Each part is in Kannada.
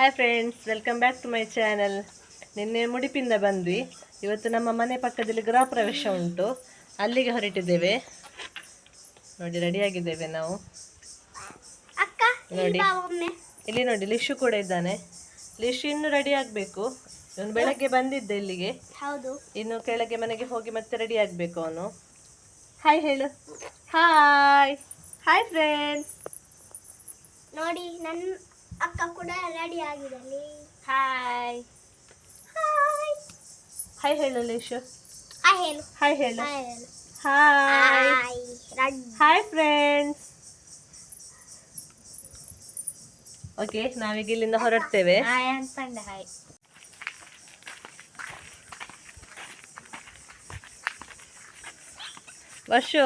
Hi friends welcome back to my channel ನಿನ್ನೆ ಮುಡಿಪಿಂದ ಬಂದ್ವಿ. ಇವತ್ತು ನಮ್ಮ ಮನೆ ಪಕ್ಕದಲ್ಲಿ ಗೃಹ ಪ್ರವೇಶ ಉಂಟು. ಅಲ್ಲಿಗೆ ಹೊರಟಿದ್ದೇವೆ. ನೋಡಿ ರೆಡಿಯಾಗಿದ್ದೇವೆ ನಾವು. ಅಕ್ಕ ನೋಡಿ. ಇಲ್ಲಿ ನೋಡಿ ಲಿಶು ಕೂಡ ಇದ್ದಾನೆ. ಲಿಶು ಇನ್ನೂ ರೆಡಿ ಆಗಬೇಕು. ಇವನು ಬೆಳಗ್ಗೆ ಬಂದಿದ್ದೆ ಇಲ್ಲಿಗೆ. ಹೌದು. ಇನ್ನು ಕೆಳಗೆ ಮನೆಗೆ ಹೋಗಿ ಮತ್ತೆ ರೆಡಿ ಆಗಬೇಕು ಅವನು. ಹಾಯ್ ಹೇಳು. ಹಾಯ್ ಹಾಯ್ ಫ್ರೆಂಡ್ಸ್ ನೋಡಿ ನನ್ನ ಅಕ್ಕ ಕೂಡ ರೆಡಿ ಆಗಿರಲಿ ಹಾಯ್ ಹಾಯ್ ಹಾಯ್ ಹೇಳು ಲೇಶು. ಹಾಯ್ ಹೇಳು. ಹಾಯ್ ಹೇಳು. ಹಾಯ್ ಹೇಳು. ಹಾಯ್ ಫ್ರೆಂಡ್ಸ್ ಓಕೆ ನಾವೀಗ ಇಲ್ಲಿಂದ ಹೊರಡ್ತೇವೆ. ಹಾಯ್ ಅನ್ಕೊಂಡೆ ಹಾಯ್ ವರ್ಷು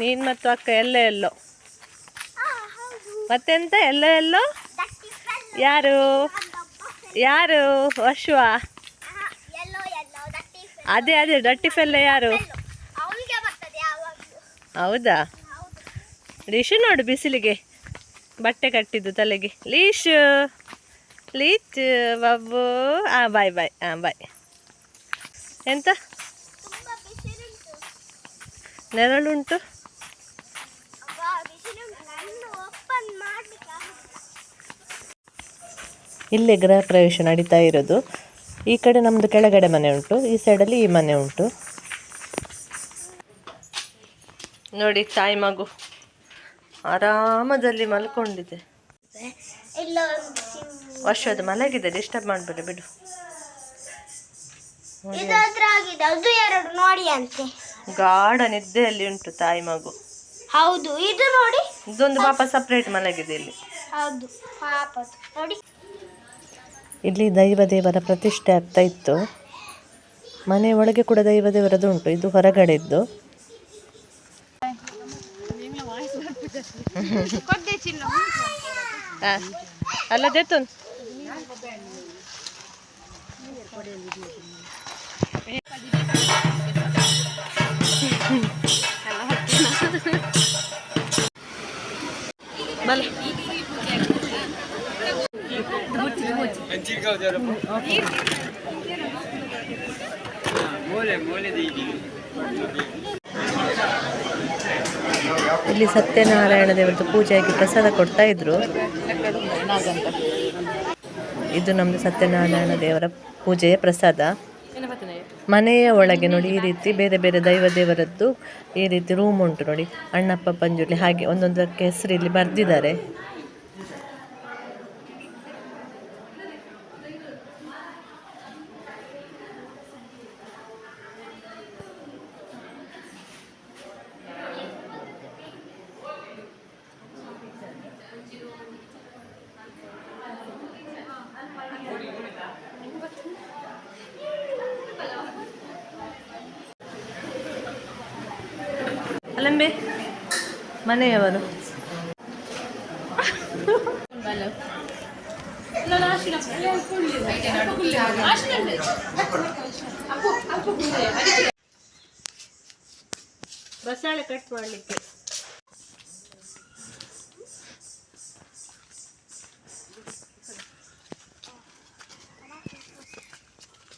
ನೀನ್ ಮತ್ತು ಅಕ್ಕ ಎಲ್ಲ ಎಲ್ಲೋ? ಹೌದು. ಮತ್ತೆಂತ ಎಲ್ಲ ಎಲ್ಲೋ? ಯಾರು? ಯಾರು? ವರ್ಷುವ ಅದೇ ಅದೇ ಡಟ್ಟಿ ಫೆಲ್ಲ ಯಾರು? ಹೌದಾ? ಲೀಶು ನೋಡು ಬಿಸಿಲಿಗೆ. ಬಟ್ಟೆ ಕಟ್ಟಿದ್ದು ತಲೆಗೆ. ಲೀಶು. ಲೀಚ್ ಬಾಬು ಹಾಂ ಬಾಯ್ ಬಾಯ್ ಹಾಂ ಬಾಯ್ ಎಂತ? ನೆರಳುಂಟು ಅಬ್ಬಾ ಬಿಸಿಲುಂಟು ನನ್ನ ಓಪನ್ ಮಾಡ್ಲಿಕ್ಕೆ ಆಗುದಿಲ್ಲ ಇಲ್ಲೇ ಗೃಹ ಪ್ರವೇಶ ನಡೀತಾ ಇರೋದು. ಈ ಕಡೆ ನಮ್ಮದು ಕೆಳಗಡೆ ಮನೆ ಉಂಟು ಈ ಸೈಡಲ್ಲಿ ಈ ಮನೆ ಉಂಟು. ನೋಡಿ ತಾಯಿ ಮಗು ಆರಾಮದಲ್ಲಿ ಮಲ್ಕೊಂಡಿದೆ. ವರ್ಷದ ಮಲಗಿದೆ ಡಿಸ್ಟರ್ಬ್ ಮಾಡಬೇಡ ಬಿಡು. ಗಾಢ ನಿದ್ದೆಯಲ್ಲಿ ಉಂಟು ತಾಯಿ ಮಗು. ಹೌದು ಇದು ನೋಡಿ. ಇದೊಂದು ಪಾಪ ಸಪ್ರೇಟ್ ಮಲಗಿದೆ ಇಲ್ಲಿ. ಹೌದು ಪಾಪ ನೋಡಿ. ಇಲ್ಲಿ ದೈವ ದೇವರ ಪ್ರತಿಷ್ಠೆ ಆಗ್ತಾ ಇತ್ತು. ಮನೆ ಒಳಗೆ ಕೂಡ ದೈವ ದೇವರದ್ದು ಉಂಟು. ಇದು ಹೊರಗಡೆದ್ದು. ಅಲ್ಲ ಬಲ. ಇಲ್ಲಿ ಸತ್ಯನಾರಾಯಣ ದೇವರದ್ದು ಪೂಜೆಯಾಗಿ ಪ್ರಸಾದ ಕೊಡ್ತಾ ಇದ್ರು. ಇದು ನಮ್ದು ಸತ್ಯನಾರಾಯಣ ದೇವರ ಪೂಜೆಯ ಪ್ರಸಾದ. ಮನೆಯ ಒಳಗೆ ನೋಡಿ, ಈ ರೀತಿ ಬೇರೆ ಬೇರೆ ದೈವ ದೇವರದ್ದು ಈ ರೀತಿ ರೂಮ್ ಉಂಟು ನೋಡಿ. ಅಣ್ಣಪ್ಪ ಪಂಜುರ್ಲಿ ಹಾಗೆ ಒಂದೊಂದಕ್ಕೆ ಹೆಸರು ಇಲ್ಲಿ ಬರೆದಿದ್ದಾರೆ. ಅಲ್ಲಂಬೆ ಮನೆಯವರು. ಬಸಳೆ ಕಟ್ ಮಾಡಲಿಕ್ಕೆ.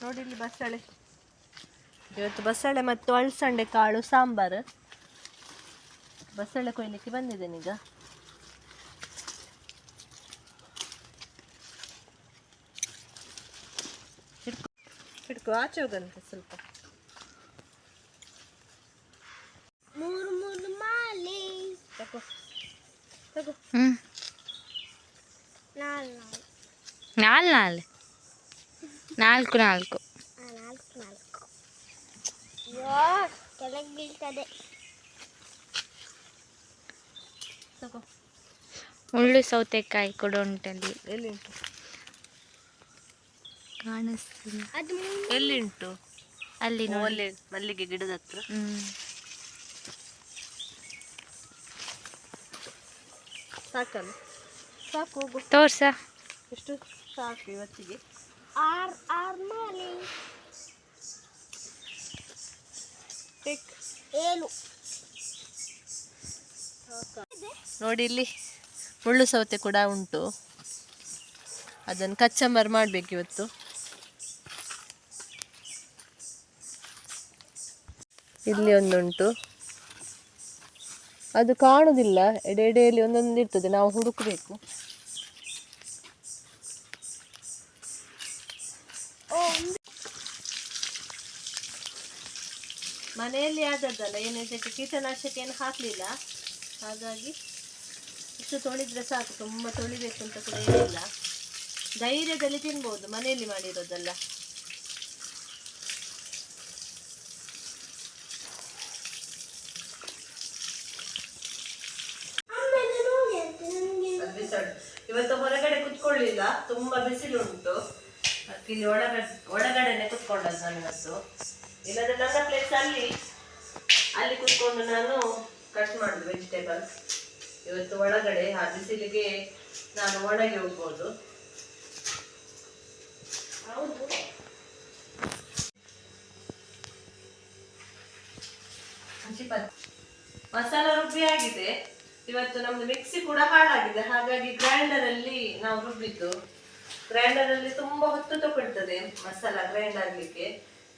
ನೋಡಿ ಇಲ್ಲಿ ಬಸಳೆ ಇವತ್ತು ಬಸಳೆ ಮತ್ತು ಅಳ್ಸಂಡೆ ಕಾಳು ಸಾಂಬಾರು. ಬಸಳೆ ಕೊಯ್ಲಿಕ್ಕೆ ಬಂದಿದ್ದೇನೀಗ ಹಿಡ್ಕೊ ಹಿಡ್ಕೊ ಆಚೆ ಹೋಗಂತೆ ಸ್ವಲ್ಪ. ಮೂರು ಮೂರು ಮಾಲೆ. ತಗೋ ತಗೋ. ನಾಲ್ಕು ನಾಲ್ ನಾಲ್. ನಾಲ್ಕು ನಾಲ್ಕು. ಆ, ನಾಲ್ಕು ನಾಲ್ಕು. ಅಯ್ಯೋ ಕೆಳಗೆ ಬೀಳ್ತದೆ. ತಗೋ. ಮುಳ್ಳು ಸೌತೆಕಾಯಿ ಕೂಡ ಉಂಟಲ್ಲಿ. ಎಲ್ಲಿಂಟು? ಕಾಣಿಸ್ತಿಲ್ಲ. ಅದು ಅಲ್ಲಿ ನೋಡಿ. ಮಲ್ಲಿಗೆ ಗಿಡದ ಹತ್ರ. ಹ್ಮ್. ಸಾಕಲ್ಲ? ಸಾಕು ಹೋಗು. ತೋರ್ಸ. ಎಷ್ಟು? ಸಾಕು ಇವತ್ತಿಗೆ. ಆರ್ ಆರ್ ಮಾಲೆ. ಟೇಕ್. ಏಳು. ನೋಡಿ ಇಲ್ಲಿ ಮುಳ್ಳು ಸೌತೆ ಕೂಡ ಉಂಟು. ಅದನ್ನು ಕಚ್ಚಂಬರ್ ಮಾಡಬೇಕು ಇವತ್ತು. ಇಲ್ಲಿ ಒಂದುಂಟು. ಅದು ಕಾಣುವುದಿಲ್ಲ ಎಡೆ ಎಡೆಯಲ್ಲಿ ಒಂದೊಂದು ಇರ್ತದೆ, ನಾವು ಹುಡುಕಬೇಕು. ಮನೆಯಲ್ಲಿ ಆದದ್ದಲ್ಲ, ಏನು ಇದಕ್ಕೆ ಕೀಟನಾಶಕ ಏನು ಹಾಕಲಿಲ್ಲ. ಹಾಗಾಗಿ ಇಷ್ಟು ತೊಳಿದ್ರೆ ಸಾಕು, ತುಂಬ ತೊಳಿಬೇಕು ಅಂತ ಕೂಡ ಏನಿಲ್ಲ. ಧೈರ್ಯದಲ್ಲಿ ತಿನ್ಬೋದು, ಮನೆಯಲ್ಲಿ ಮಾಡಿರೋದಲ್ಲ. ಇವತ್ತು ಹೊರಗಡೆ ಕುತ್ಕೊಳ್ಳಿಲ್ಲ, ತುಂಬಾ ಬಿಸಿಲು ಉಂಟು ಇಲ್ಲಿ ಒಳಗಡೆ ಒಳಗಡೆನೆ ಕುತ್ಕೊಂಡದ್ದು ನಾನು ಇವತ್ತು. ಇಲ್ಲದ್ರೆ ನನ್ನ ಪ್ಲೇಸ್ ಅಲ್ಲಿ ಅಲ್ಲಿ ಕುತ್ಕೊಂಡು ನಾನು ಕಟ್ ಮಾಡುದು ವೆಜಿಟೇಬಲ್ಸ್ ಇವತ್ತು ಒಳಗಡೆ ಆ ಬಿಸಿಲಿಗೆ ನಾನು ಒಣಗಿ ಹೋಗ್ಬೋದು. ಹೌದು. ಮಸಾಲ ರುಬ್ಬಿ ಆಗಿದೆ. ಇವತ್ತು ನಮ್ದು ಮಿಕ್ಸಿ ಕೂಡ ಹಾಳಾಗಿದೆ. ಹಾಗಾಗಿ ಗ್ರೈಂಡರ್ ಅಲ್ಲಿ ನಾವು ರುಬ್ಬಿದ್ದು. ಗ್ರೈಂಡರ್ ಅಲ್ಲಿ ತುಂಬಾ ಹೊತ್ತು ತಗೊಳ್ತದೆ ಮಸಾಲ ಗ್ರೈಂಡ್ ಆಗ್ಲಿಕ್ಕೆ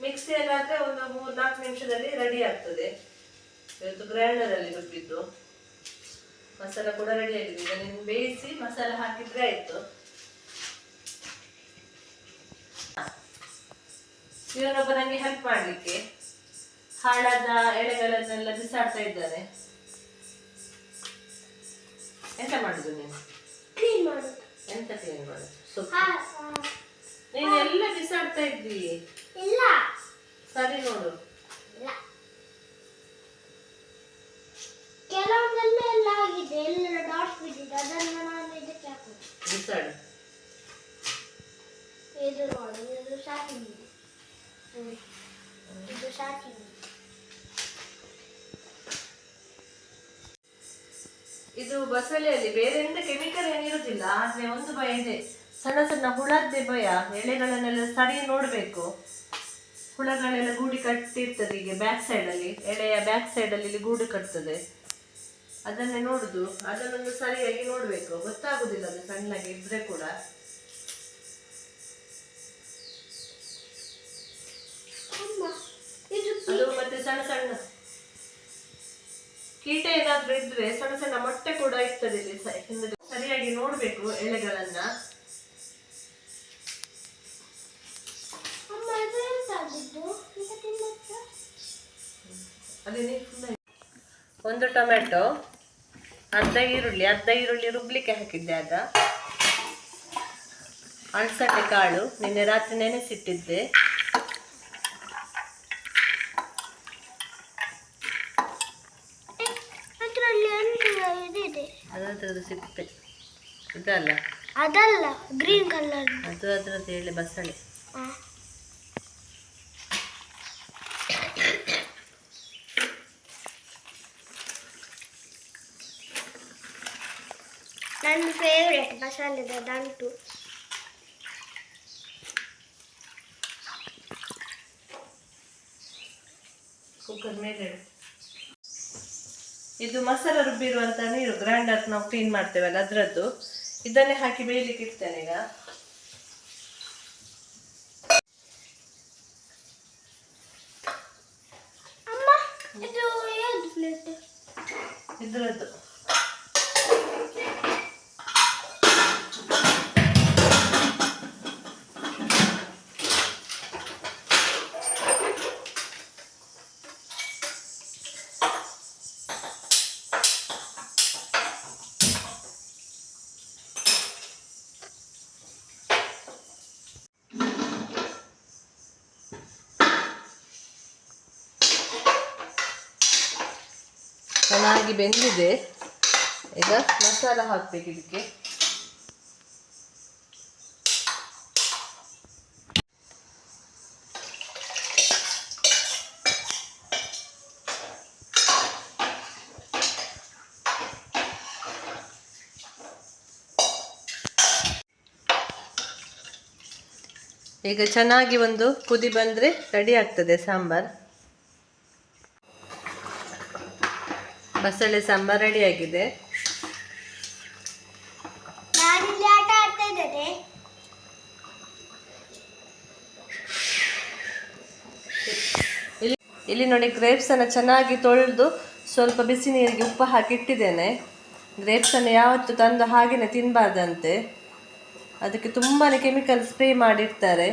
ಮಿಕ್ಸಿ ಆದ್ರೆ ಒಂದು ಮೂರ್ ನಾಲ್ಕು ನಿಮಿಷದಲ್ಲಿ ರೆಡಿ ಆಗ್ತದೆ. ಇವತ್ತು ಗ್ರೈಂಡರ್ ಅಲ್ಲಿ ರುಬ್ಬಿದ್ದು ಮಸಾಲ ಕೂಡ ರೆಡಿ ಆಗಿದೆ. ಈಗ ನೀನು ಬೇಯಿಸಿ ಮಸಾಲ ಹಾಕಿದ್ರೆ ಆಯ್ತು. ಇವನೊಬ್ಬ ನನಗೆ ಹೆಲ್ಪ್ ಮಾಡ್ಲಿಕ್ಕೆ. ಹಾಳಾದ ಎಳೆಗಳನ್ನೆಲ್ಲ ಬಿಸಾಡ್ತಾ ಇದ್ದಾನೆ. ಎಂತ ಮಾಡುದು ನೀನು? ಕ್ಲೀನ್ ಎಂತ ಕ್ಲೀನ್ ಮಾಡುದು. ನೀನು ಎಲ್ಲ ಬಿಸಾಡ್ತಾ ಇದ್ದೀ ಇಲ್ಲ. ಸರಿ ನೋಡು. ಇಲ್ಲ. ಕೆಲವೊಂದೆಲ್ಲ ಎಲ್ಲ ಆಗಿದೆ ಎಲ್ಲ ಡಾಟ್ಸ್ ಬಿದ್ದಿದೆ. ಅದನ್ನು ನಾನು ಇದಕ್ಕೆ ಹಾಕೋದು. ಬಿಸಾಡು. ಇದು ನೋಡಿ ಇದು ಸ್ಟಾರ್ಟಿಂಗ್ ಇದೆ. ಇದು ಸ್ಟಾರ್ಟಿಂಗ್ ಇದು. ಬಸಳೆಯಲ್ಲಿ ಬೇರೆ ಎಂತ ಕೆಮಿಕಲ್ ಏನಿರುವುದಿಲ್ಲ ಆದ್ರೆ ಒಂದು ಭಯ ಇದೆ. ಸಣ್ಣ ಸಣ್ಣ ಹುಳದ್ದೆ ಭಯ. ಎಳೆಗಳನ್ನೆಲ್ಲ ಸರಿ ನೋಡ್ಬೇಕು. ಹುಳಗಳೆಲ್ಲ ಗೂಡಿ ಕಟ್ಟಿರ್ತದೆ ಈಗ ಬ್ಯಾಕ್ ಸೈಡ್ ಅಲ್ಲಿ. ಎಳೆಯ ಬ್ಯಾಕ್ ಸೈಡ್ ಅಲ್ಲಿ ಇಲ್ಲಿ ಗೂಡು ಕಟ್ತದೆ. ಅದನ್ನೇ ನೋಡುದು. ಅದನ್ನೊಂದು ಸರಿಯಾಗಿ ನೋಡ್ಬೇಕು. ಗೊತ್ತಾಗುದಿಲ್ಲ ಅದು ಸಣ್ಣಗೆ ಇದ್ರೆ ಕೂಡ. ಅದು ಮತ್ತೆ ಸಣ್ಣ ಸಣ್ಣ. ಕೀಟ ಏನಾದ್ರೂ ಇದ್ರೆ ಸಣ್ಣ ಸಣ್ಣ ಮೊಟ್ಟೆ ಕೂಡ ಇರ್ತದೆ ಇಲ್ಲಿ ಸರಿಯಾಗಿ ನೋಡ್ಬೇಕು ಎಲೆಗಳನ್ನ. ಒಂದು ಟೊಮೆಟೊ ಅರ್ಧ ಈರುಳ್ಳಿ ಅರ್ಧ ಈರುಳ್ಳಿ ರುಬ್ಲಿಕ್ಕೆ ಹಾಕಿದ್ದೆ ಆಗ. ಅಳಸಂಡೆ ಕಾಳು ನಿನ್ನೆ ರಾತ್ರಿ ನೆನೆಸಿಟ್ಟಿದ್ದೆ. ಅದರದ್ದು ಸಿಪ್ಪೆ. ಇದಲ್ಲ? ಅದಲ್ಲ ಗ್ರೀನ್ ಕಲರ್. ಅದು ಅದರದ್ದು ಹೇಳಿ ಬಸಳೆ ನನ್ನ ಮಸಾಲೆದ ದಂಟು. ಕುಕ್ಕರ್ ಮೇಲೆ. ಇದು ಮಸಾಲ ರುಬ್ಬಿರುವಂತ ನೀರು ಗ್ರೈಂಡರ್ ನಾವು ಕ್ಲೀನ್ ಮಾಡ್ತೇವಲ್ಲ ಅದರದ್ದು. ಇದನ್ನೇ ಹಾಕಿ ಬೇಯಲಿಕ್ಕೆ ಇಡ್ತೇನೆ ಈಗ. ಇದ್ರದ್ದು. ಚೆನ್ನಾಗಿ ಬೆಂದಿದೆ. ಈಗ ಮಸಾಲ ಹಾಕ್ಬೇಕು ಇದಕ್ಕೆ. ಈಗ ಚೆನ್ನಾಗಿ ಒಂದು ಕುದಿ ಬಂದರೆ ರೆಡಿ ಆಗ್ತದೆ ಸಾಂಬಾರ್. ಬಸಳೆ ಸಾಂಬಾರ್ ರೆಡಿ ಆಗಿದೆ ಇಲ್ಲಿ ನೋಡಿ ಗ್ರೇಪ್ಸ್ ಗ್ರೇಪ್ಸನ್ನು ಚೆನ್ನಾಗಿ ತೊಳೆದು ಸ್ವಲ್ಪ ಬಿಸಿ ನೀರಿಗೆ ಉಪ್ಪು ಹಾಕಿಟ್ಟಿದ್ದೇನೆ ಗ್ರೇಪ್ಸನ್ನು ಯಾವತ್ತು ತಂದು ಹಾಗೇನೆ ತಿನ್ನಬಾರ್ದಂತೆ ಅದಕ್ಕೆ ತುಂಬಾ ಕೆಮಿಕಲ್ ಸ್ಪ್ರೇ ಮಾಡಿರ್ತಾರೆ.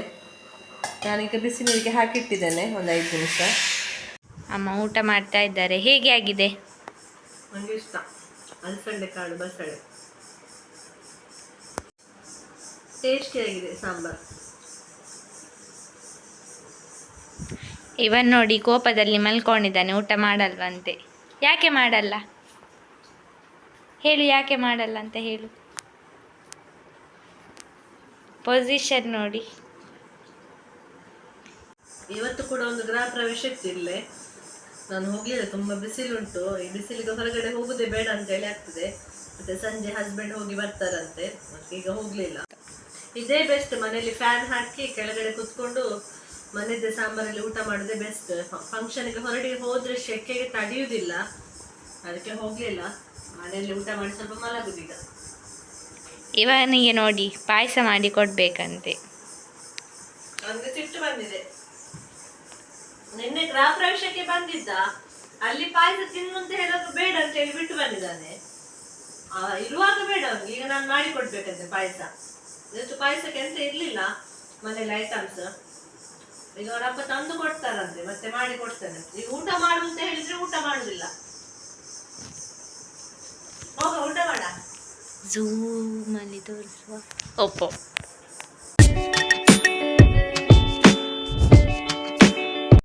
ನಾನೀಗ ಬಿಸಿ ನೀರಿಗೆ ಹಾಕಿಟ್ಟಿದ್ದೇನೆ ಒಂದು ಐದು ನಿಮಿಷ. ಅಮ್ಮ ಊಟ ಮಾಡ್ತಾ ಇದ್ದಾರೆ. ಹೇಗೆ ಆಗಿದೆ? ನನಗೆ ಇಷ್ಟ. ಅಲಸಂಡೆ ಕಾಳು ಬಸಳೆ. ಟೇಸ್ಟಿಯಾಗಿದೆ ಸಾಂಬಾರು. ಇವನ್ ನೋಡಿ ಕೋಪದಲ್ಲಿ ಮಲ್ಕೊಂಡಿದ್ದಾನೆ ಊಟ ಮಾಡಲ್ವಂತೆ. ಯಾಕೆ ಮಾಡಲ್ಲ? ಹೇಳು ಯಾಕೆ ಮಾಡಲ್ಲ ಅಂತ ಹೇಳು. ಪೊಸಿಷನ್ ನೋಡಿ. ಇವತ್ತು ಕೂಡ ಒಂದು ಗೃಹ ಪ್ರವೇಶ ಇರಲೇ. ನಾನು ಹೋಗ್ಲಿಲ್ಲ ತುಂಬಾ ಬಿಸಿಲುಂಟು. ಈ ಬಿಸಿಲಿಗೆ ಹೊರಗಡೆ ಹೋಗುದೇ ಬೇಡ ಅಂತ ಹೇಳಿ ಆಗ್ತದೆ. ಮತ್ತೆ ಸಂಜೆ ಹಸ್ಬೆಂಡ್ ಹೋಗಿ ಬರ್ತಾರಂತೆ. ಮತ್ತೆ ಈಗ ಹೋಗ್ಲಿಲ್ಲ. ಇದೇ ಬೆಸ್ಟ್ ಮನೆಯಲ್ಲಿ ಫ್ಯಾನ್ ಹಾಕಿ ಕೆಳಗಡೆ ಕುತ್ಕೊಂಡು ಮನೆದೇ ಸಾಂಬಾರಲ್ಲಿ ಊಟ ಮಾಡೋದೇ ಬೆಸ್ಟ್ ಫಂಕ್ಷನ್ಗೆ ಹೊರಡಿ ಹೋದ್ರೆ ಶೆಕೆಗೆ ತಡೆಯುವುದಿಲ್ಲ ಅದಕ್ಕೆ ಹೋಗ್ಲಿಲ್ಲ. ಮನೆಯಲ್ಲಿ ಊಟ ಮಾಡಿ ಸ್ವಲ್ಪ ಮಲಗುದೀಗ. ಇವನಿಗೆ ನೋಡಿ ಪಾಯಸ ಮಾಡಿ ಕೊಡ್ಬೇಕಂತೆ. ಸಿಟ್ಟು ಬಂದಿದೆ. ನಿನ್ನೆ ಗೃಹ ಪ್ರವೇಶಕ್ಕೆ ಬಂದಿದ್ದ ಅಲ್ಲಿ ಪಾಯಸ ತಿನ್ನು ಅಂತ ಹೇಳೋದು ಬೇಡ ಅಂತ ಹೇಳಿ ಬಿಟ್ಟು ಬಂದಿದ್ದಾನೆ. ಆ, ಇರುವಾಗ ಬೇಡ ಅವ್ನಿಗೆ ಈಗ ನಾನು ಮಾಡಿ ಕೊಡ್ಬೇಕಂತೆ ಪಾಯಸ. ಇವತ್ತು ಪಾಯಸಕ್ಕೆ ಎಂತ ಇರ್ಲಿಲ್ಲ ಮನೇಲಿ ಐಟಮ್ಸ್ ಈಗ ಅವರಪ್ಪ ತಂದು ಕೊಡ್ತಾರಂತೆ ಮತ್ತೆ ಮಾಡಿ ಕೊಡ್ತಾನೆ. ಈಗ ಊಟ ಮಾಡು ಅಂತ ಹೇಳಿದ್ರೆ ಊಟ ಮಾಡುದಿಲ್ಲ. ಹೋಗ ಊಟ ಮಾಡ. ಝೂಮಲ್ಲಿ ತೋರಿಸುವ. ಒಪ್ಪೋ.